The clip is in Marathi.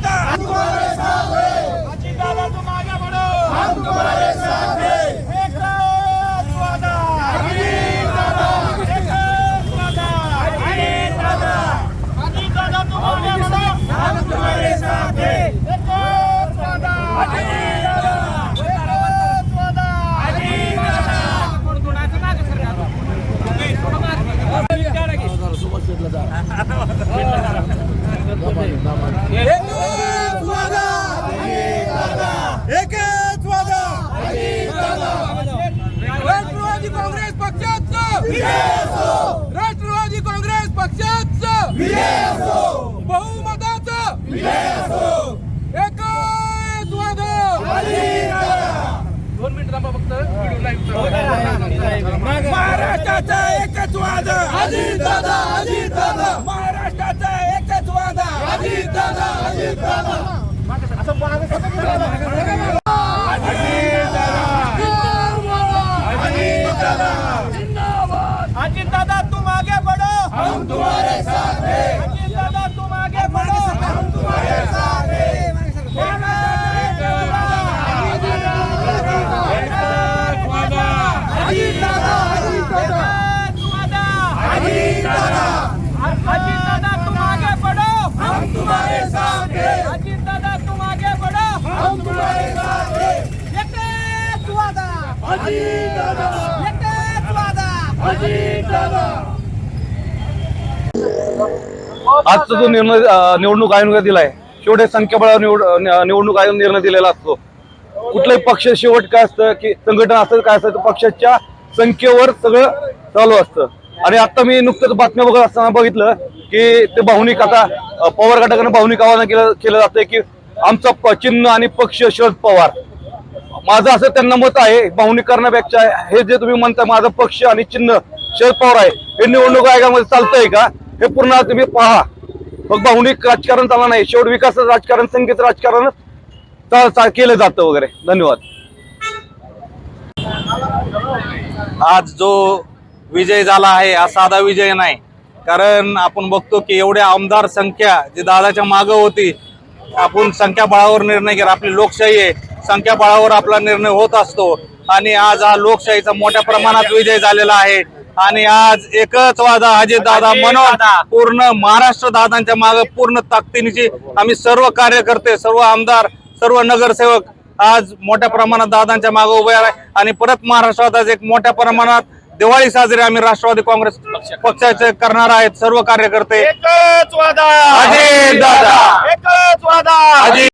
हटा हमारे साथ है अजी दादा तुम आगे बढ़ो! हम तुम्हारे साथ है एक रात वादा अजी दादा! एक रात वादा अजी दादा! अजी दादा तुम आगे बढ़ो! हम तुम्हारे साथ है एक रात वादा अजी राष्ट्रवादी काँग्रेस पक्षाचं हो. राष्ट्रवादी काँग्रेस पक्षाचं हो. हो. बहुमताचं एकच वादा दोन मिनिट थांबा फक्त महाराष्ट्राचा एकच वाद. दादा महाराष्ट्राचा एकच वादा अजित दादा अजित दादा अजित दादा तुम आगे बढ़ो हम तुम्हारे साथ हैं अजित दादा तुम आगे बढ़ो हम तुम्हारे साथ हैं अजित दादा अजित दादा अजित दादा अजित दादा तुम आगे बढ़ो हम तुम्हारे साथ हैं अजित दादा तुम आगे बढ़ो हम तुम्हारे साथ हैं एकच वादा अजित दादा एकच वादा अजित दादा आजचा जो निर्णय निवडणूक आयोगाने दिलाय शेवटी संख्याबळावर निवडणूक आयोग निर्णय दिलेला असतो. कुठलाही पक्ष शेवट काय असतं की संघटना असतं काय असतं पक्षाच्या संख्येवर सगळं चालू असतं. आणि आता मी नुकतंच बातम्या बघत असताना बघितलं की ते भावनिक आता पवार गटाकडे भावनिक आवाहन केलं केलं जातंय की आमचं प- चिन्ह आणि पक्ष शरद पवार. माझं असं त्यांना मत आहे भावनिक करण्यापेक्षा हे जे तुम्ही म्हणता माझा पक्ष आणि चिन्ह शरद पवार आहे हे निवडणूक आयोगामध्ये चालतंय का? हे पूर्ण तुम्ही पहा. मग भावनिक राजकारण चालणार नाही. शेवट विकासाचं राजकारण संगीत राजकारण केलं जातं वगैरे. धन्यवाद. आज जो विजय झाला आहे हा साधा विजय नाही. कारण आपण बघतो की एवढ्या आमदार संख्या जी दादाच्या मागं होती आपण संख्याबळावर निर्णय केला आपली लोकशाही आहे. संख्याबळावर आपला निर्णय होत असतो. आणि आज हा लोकशाहीचा मोठ्या प्रमाणात विजय झालेला आहे. आणि आज एकच वादा अजित दादा म्हणून पूर्ण महाराष्ट्र दादांच्या मागे पूर्ण ताकदीनिशी आम्ही सर्व कार्यकर्ते सर्व आमदार सर्व नगरसेवक आज मोठ्या प्रमाणात दादांच्या मागे उभे आहे. आणि परत महाराष्ट्रात आज एक मोठ्या प्रमाणात दिवाळी साजरी आम्ही राष्ट्रवादी काँग्रेस पक्षाचे करणार आहेत सर्व कार्यकर्ते. एकच वादा. अजित दादा. एकच वादा. अजित